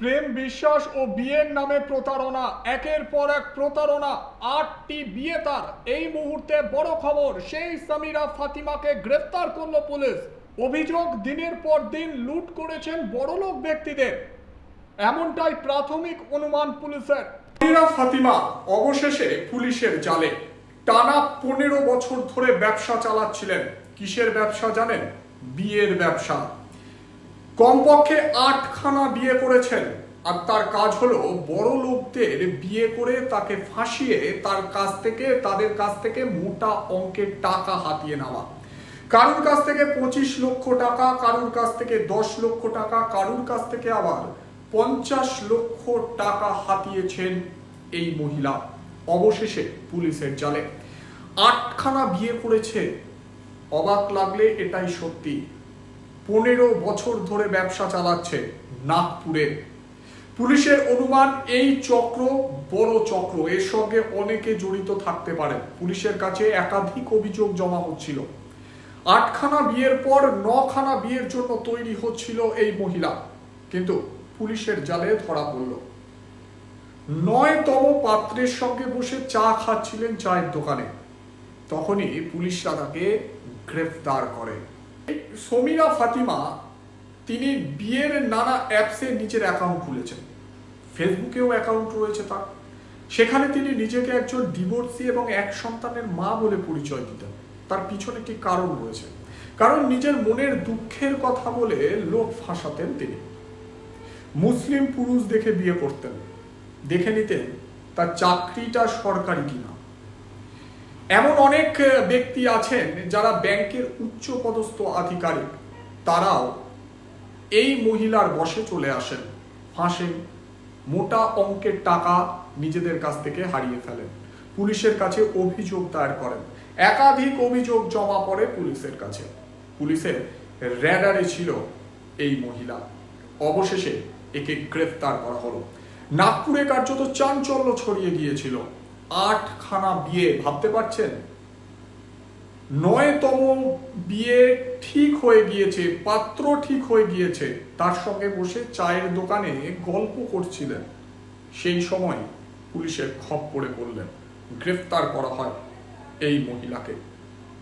প্রেম বিশ্বাস ও বিয়ের নামে প্রতারণা, একের পর এক প্রতারণা, আটটি বিয়ে তার। এই মুহূর্তে বড় খবর, সেই সামিরা ফাতিমাকে গ্রেফতার করল পুলিশ। অভিযোগ, দিনের পর দিন লুট করেছেন বড়লোক ব্যক্তিদের। এমনটাই প্রাথমিক অনুমান পুলিশের। সামিরা ফাতিমা অবশেষে পুলিশের জালে। টানা পনেরো বছর ধরে ব্যবসা চালাচ্ছিলেন। কিসের ব্যবসা জানেন? বিয়ের ব্যবসা। কমপক্ষে আটখানা বিয়ে করেছেন। আর তার কাজ হলো বড় লোকদের বিয়ে করে তাকে ফাঁসিয়ে তার কাছ থেকে, তাদের কাছ থেকে মোটা অঙ্কের টাকা হাতিয়ে নেওয়া। কারুর কাছ থেকে পঁচিশ লক্ষ টাকা, কারুর কাছ থেকে দশ লক্ষ টাকা, কারুর কাছ থেকে আবার পঞ্চাশ লক্ষ টাকা হাতিয়েছেন এই মহিলা। অবশেষে পুলিশের জালে। আটখানা বিয়ে করেছে। অবাক লাগলে এটাই সত্যি। পনেরো বছর ধরে ব্যবসা চালাচ্ছে নাগপুরে। পুলিশের অনুমান, এই চক্র বড় চক্র, এর সঙ্গে অনেকে জড়িত থাকতে পারেন পুলিশের কাছে একাধিক অভিযোগ জমা হচ্ছিল। আটখানা বিয়ের পর নখানা বিয়ের জন্য তৈরি হচ্ছিল এই মহিলা। কিন্তু পুলিশের জালে ধরা পড়ল। নয়তম পাত্রের সঙ্গে বসে চা খাচ্ছিলেন চায়ের দোকানে। তখনই পুলিশরা তাকে গ্রেফতার করে। সমীরা ফাতিমা তিনি বিয়ের নানা অ্যাপসে নিজের অ্যাকাউন্ট খুলেছেন। ফেসবুকেও অ্যাকাউন্ট রয়েছে তার। সেখানে তিনি নিজেকে একজন ডিভোর্সি এবং এক সন্তানের মা বলে পরিচয় দিতেন। তার পিছনে একটি কারণ রয়েছে। কারণ নিজের মনের দুঃখের কথা বলে লোক ফাঁসাতেন তিনি। মুসলিম পুরুষ দেখে বিয়ে করতেন। দেখে নিতেন, তার চাকরিটা সরকারি কিনা। এমন অনেক ব্যক্তি আছেন যারা ব্যাংকের উচ্চ পদস্থ আধিকারিক। তারাও এই মহিলার বসে চলে আসেন ফাঁসেন মোটা অঙ্কের টাকা নিজেদের কাছ থেকে হারিয়ে ফেলেন। পুলিশের কাছে অভিযোগ দায়ের করেন। একাধিক অভিযোগ জমা পড়ে পুলিশের কাছে। পুলিশের র্যাডারে ছিল এই মহিলা। অবশেষে একে গ্রেফতার করা হলো। নাগপুরে কার্যত চাঞ্চল্য ছড়িয়ে গিয়েছিল। আটখানা বিয়ে, ভাবতে পারছেন? নয়তম বিয়ে ঠিক হয়ে গিয়েছে, পাত্র ঠিক হয়ে গিয়েছে। তার সঙ্গে বসে চায়ের দোকানে গল্প করছিলেন। সেই সময় পুলিশের খপ করে বললেন, গ্রেফতার করা হয় এই মহিলাকে।